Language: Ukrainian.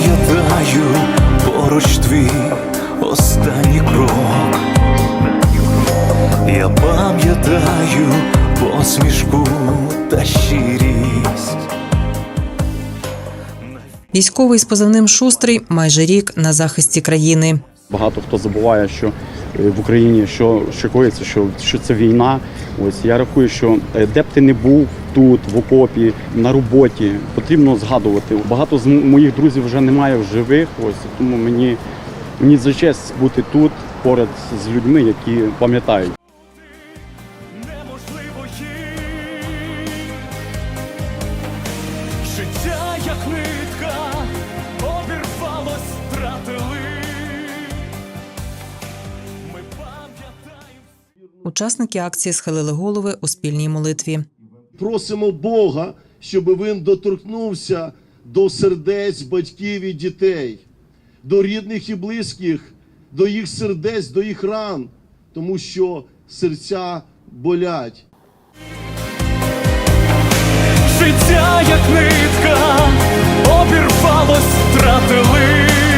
Пам'ятаю поруч твій останній крок. Я пам'ятаю посмішку та щирість. Військовий з позивним Шустрий майже рік на захисті країни. Багато хто забуває, що в Україні що, що коїться, що, що це війна. Ось я рахую, що е, де б ти не був тут, в окопі, на роботі, потрібно згадувати. Багато з моїх друзів вже немає в живих. Ось тому мені, мені за честь бути тут поряд з людьми, які пам'ятають. Життя, як нитка, Учасники акції схилили голови у спільній молитві. Просимо Бога, щоб він доторкнувся до сердець батьків і дітей, до рідних і близьких, до їх сердець, до їх ран, тому що серця болять. Життя, як нитка, обірвалось, втратили.